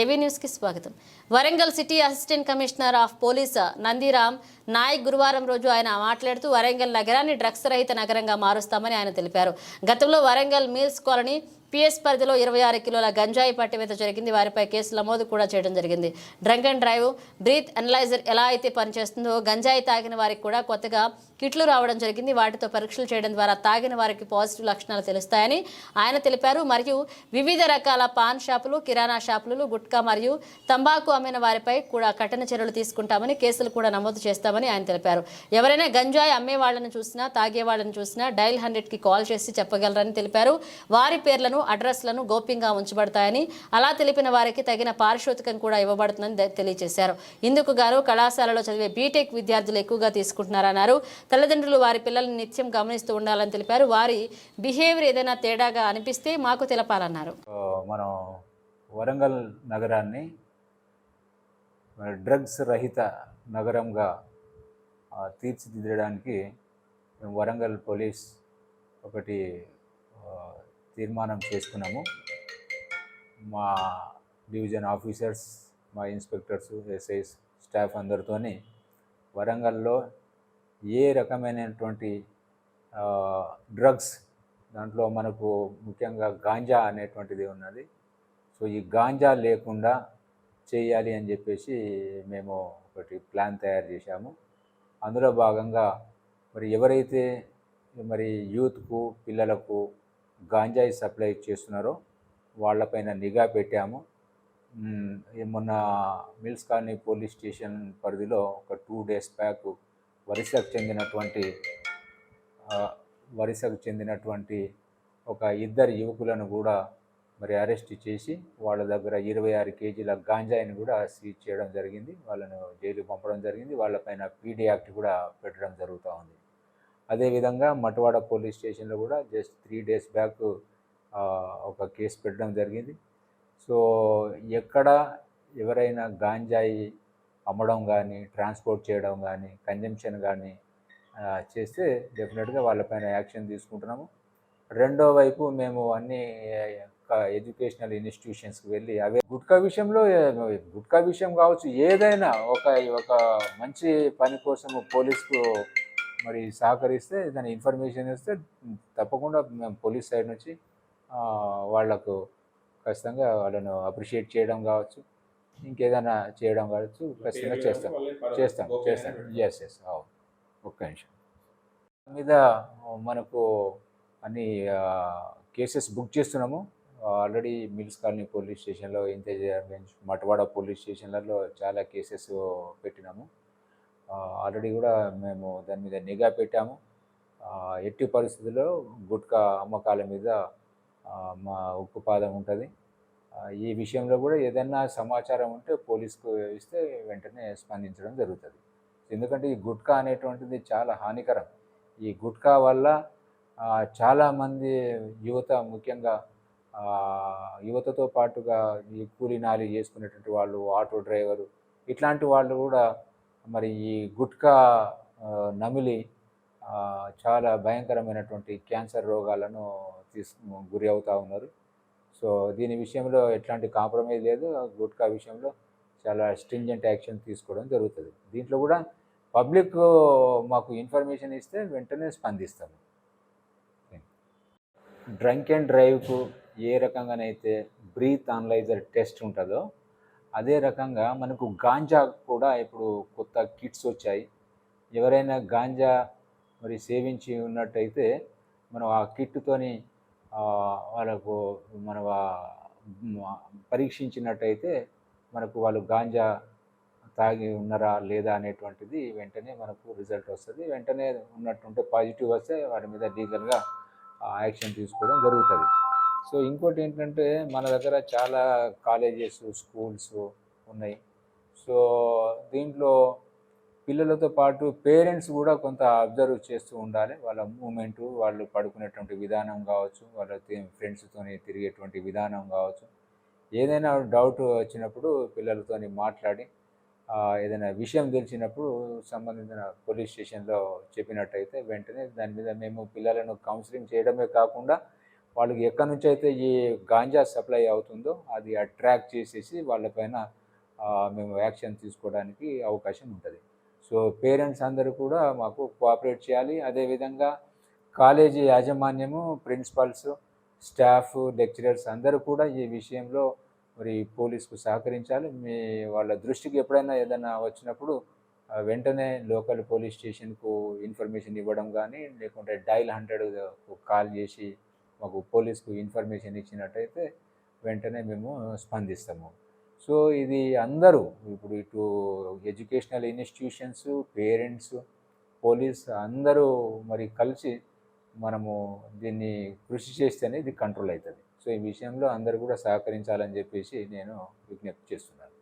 ఏవీ న్యూస్కి స్వాగతం. Warangal city assistant commissioner of police Nandiram Nayak గురువారం రోజు ఆయన మాట్లాడుతూ వరంగల్ నగరాన్ని డ్రగ్స్ రహిత నగరంగా మారుస్తామని ఆయన తెలిపారు. గతంలో వరంగల్ మీల్స్ కాలనీ పిఎస్ పరిధిలో ఇరవై ఆరు కిలోల గంజాయి పట్టివేత జరిగింది. వారిపై కేసు నమోదు కూడా చేయడం జరిగింది. Drunk and drive breath analyser ఎలా అయితే పనిచేస్తుందో గంజాయి తాగిన వారికి కూడా కొత్తగా కిట్లు రావడం జరిగింది. వాటితో పరీక్షలు చేయడం ద్వారా తాగిన వారికి పాజిటివ్ లక్షణాలు తెలుస్తాయని ఆయన తెలిపారు. మరియు వివిధ రకాల పాన్ షాపులు కిరాణా షాపులు గుట్కా మరియు తంబాకు అమ్మిన వారిపై కూడా కఠిన చర్యలు తీసుకుంటామని కేసులు కూడా నమోదు చేస్తామని ఆయన తెలిపారు. ఎవరైనా గంజాయి అమ్మే వాళ్ళని చూసినా తాగే వాళ్ళని చూసినా డైల్ హండ్రెడ్కి కాల్ చేసి చెప్పగలరని తెలిపారు. వారి పేర్లను అడ్రస్లను గోప్యంగా ఉంచబడతాయని అలా తెలిపిన వారికి తగిన పారితోషికం కూడా ఇవ్వబడుతుందని తెలియజేశారు. ఇందుకు గాను కళాశాలలో చదివే బీటెక్ విద్యార్థులు ఎక్కువగా తీసుకుంటున్నారన్నారు. తల్లిదండ్రులు వారి పిల్లల్ని నిత్యం గమనిస్తూ ఉండాలని తెలిపారు. వారి బిహేవియర్ ఏదైనా తేడాగా అనిపిస్తే మాకు తెలపాలన్నారు. మనం వరంగల్ నగరాన్ని డ్రగ్స్ రహిత నగరంగా తీర్చిదిద్దడానికి వరంగల్ పోలీస్ ఒకటి తీర్మానం చేసుకున్నాము. మా డివిజన్ ఆఫీసర్స్ మా ఇన్స్పెక్టర్స్ ఎస్ఐస్ స్టాఫ్ అందరితోని వరంగల్లో ఏ రకమైనటువంటి డ్రగ్స్ దాంట్లో మనకు ముఖ్యంగా గాంజా అనేటువంటిది ఉన్నది. సో ఈ గాంజా లేకుండా చేయాలి అని చెప్పేసి మేము ఒకటి ప్లాన్ తయారు చేశాము. అందులో భాగంగా మరి ఎవరైతే మరి యూత్కు పిల్లలకు గాంజాయి సప్లై చేస్తున్నారో. వాళ్ళపైన నిఘా పెట్టాము. మొన్న మిల్స్ కాలనీ పోలీస్ స్టేషన్ పరిధిలో ఒక టూ డేస్ బ్యాక్ వరిసకు చెందినటువంటి వరిసకు చెందినటువంటి ఒక ఇద్దరు యువకులను కూడా మరి అరెస్ట్ చేసి వాళ్ళ దగ్గర ఇరవై ఆరు కేజీల గాంజాయిని కూడా సీజ్ చేయడం జరిగింది. వాళ్ళను జైలు పంపడం జరిగింది. వాళ్ళపైన పీడీ యాక్ట్ కూడా పెట్టడం జరుగుతూ ఉంది. అదేవిధంగా మటవాడ పోలీస్ స్టేషన్లో కూడా జస్ట్ త్రీ డేస్ బ్యాక్ ఒక కేసు పెట్టడం జరిగింది. సో ఎక్కడ ఎవరైనా గాంజాయి అమ్మడం కానీ ట్రాన్స్పోర్ట్ చేయడం కానీ కన్జంప్షన్ కానీ చేస్తే డెఫినెట్గా వాళ్ళపైన యాక్షన్ తీసుకుంటున్నాము. రెండో వైపు మేము అన్ని ఎడ్యుకేషనల్ ఇన్స్టిట్యూషన్స్కి వెళ్ళి అవే గుట్కా విషయంలో గుట్కా విషయం కావచ్చు ఏదైనా ఒక ఒక మంచి పని కోసం పోలీసుకు మరి సహకరిస్తే దాని ఇన్ఫర్మేషన్ ఇస్తే తప్పకుండా మేము పోలీస్ సైడ్ నుంచి ఆ, వాళ్ళకు ఖచ్చితంగా వాళ్ళను అప్రిషియేట్ చేయడం కావచ్చు ఇంకేదైనా చేయడం కావచ్చు ఖచ్చితంగా చేస్తాం. చేస్తాం చేస్తాం. ఎస్ ఎస్ అవును. ఒక్క నిమిషం. మీద మనకు అన్ని కేసెస్ బుక్ చేస్తున్నాము. ఆల్రెడీ మిల్స్ కాలనీ పోలీస్ స్టేషన్లో ఇంతేజ్ మటవాడ పోలీస్ స్టేషన్లలో చాలా కేసెస్ పెట్టినాము. ఆల్రెడీ కూడా మేము దాని మీద నిఘా పెట్టాము. ఎట్టి పరిస్థితుల్లో గుట్కా అమ్మకాల మీద మా మా ఉక్కుపాదం ఉంటుంది. ఈ విషయంలో కూడా ఏదైనా సమాచారం ఉంటే పోలీస్కు ఇస్తే వెంటనే స్పందించడం జరుగుతుంది. ఎందుకంటే ఈ గుట్కా అనేటువంటిది చాలా హానికరం. ఈ గుట్కా వల్ల చాలామంది యువత ముఖ్యంగా యువతతో పాటుగా ఈ కూలీ నాలి చేసుకునేటువంటి వాళ్ళు ఆటో డ్రైవరు ఇట్లాంటి వాళ్ళు కూడా మరి ఈ గుట్కా నమిలి చాలా భయంకరమైనటువంటి క్యాన్సర్ రోగాలను తీసు గురి అవుతూ ఉన్నారు. సో దీని విషయంలో ఎట్లాంటి కాంప్రమైజ్ లేదు. గుట్కా విషయంలో చాలా స్ట్రింజెంట్ యాక్షన్ తీసుకోవడం జరుగుతుంది. దీంట్లో కూడా పబ్లిక్ మాకు ఇన్ఫర్మేషన్ ఇస్తే వెంటనే స్పందిస్తాము డ్రంక్ అండ్ డ్రైవ్కు ఏ రకంగానైతే బ్రీత్ అనలైజర్ టెస్ట్ ఉంటుందో అదే రకంగా మనకు గాంజా కూడా ఇప్పుడు కొత్త కిట్స్ వచ్చాయి. ఎవరైనా గాంజా మరి సేవించి ఉన్నట్టయితే మనం ఆ కిట్తోని వాళ్ళకు మన పరీక్షించినట్టయితే మనకు వాళ్ళు గాంజా తాగి ఉన్నారా లేదా అనేటువంటిది వెంటనే మనకు రిజల్ట్ వస్తుంది. వెంటనే ఉన్నట్టుంటే పాజిటివ్ వస్తే వాటి మీద లీగల్గా యాక్షన్ తీసుకోవడం జరుగుతుంది. సో ఇంకోటి ఏంటంటే మన దగ్గర చాలా కాలేజెస్ స్కూల్స్ ఉన్నాయి. సో దీంట్లో పిల్లలతో పాటు పేరెంట్స్ కూడా కొంత అబ్జర్వ్ చేస్తూ ఉండాలి. వాళ్ళ మూమెంటు వాళ్ళు పడుకునేటువంటి విధానం కావచ్చు వాళ్ళ ఫ్రెండ్స్తో తిరిగేటువంటి విధానం కావచ్చు. ఏదైనా డౌట్ వచ్చినప్పుడు పిల్లలతోని మాట్లాడి ఏదైనా విషయం తెలిసినప్పుడు సంబంధించిన పోలీస్ స్టేషన్లో చెప్పినట్టయితే వెంటనే దాని మీద మేము పిల్లలను కౌన్సిలింగ్ చేయడమే కాకుండా వాళ్ళకి ఎక్కడి నుంచి అయితే ఈ గాంజా సప్లై అవుతుందో అది అట్రాక్ట్ చేసేసి వాళ్ళపైన మేము యాక్షన్ తీసుకోవడానికి అవకాశం ఉంటుంది. సో పేరెంట్స్ అందరూ కూడా మాకు కోఆపరేట్ చేయాలి. అదేవిధంగా కాలేజీ యాజమాన్యము ప్రిన్సిపల్స్ స్టాఫ్ లెక్చరర్స్ అందరూ కూడా ఈ విషయంలో మరి పోలీస్కు సహకరించాలి. మీ వాళ్ళ దృష్టికి ఎప్పుడైనా ఏదైనా వచ్చినప్పుడు వెంటనే లోకల్ పోలీస్ స్టేషన్కు ఇన్ఫర్మేషన్ ఇవ్వడం కానీ లేకుంటే డైల్ హండ్రెడ్ కాల్ చేసి మాకు పోలీస్కు ఇన్ఫర్మేషన్ ఇచ్చినట్టయితే వెంటనే మేము స్పందిస్తాము. సో ఇది అందరూ ఇప్పుడు ఇటు ఎడ్యుకేషనల్ ఇన్స్టిట్యూషన్స్ పేరెంట్స్ పోలీస్ అందరూ మరి కలిసి మనము దీన్ని కృషి చేస్తేనే ఇది కంట్రోల్ అవుతుంది. సో ఈ విషయంలో అందరూ కూడా సహకరించాలని చెప్పేసి నేను విజ్ఞప్తి చేస్తున్నాను.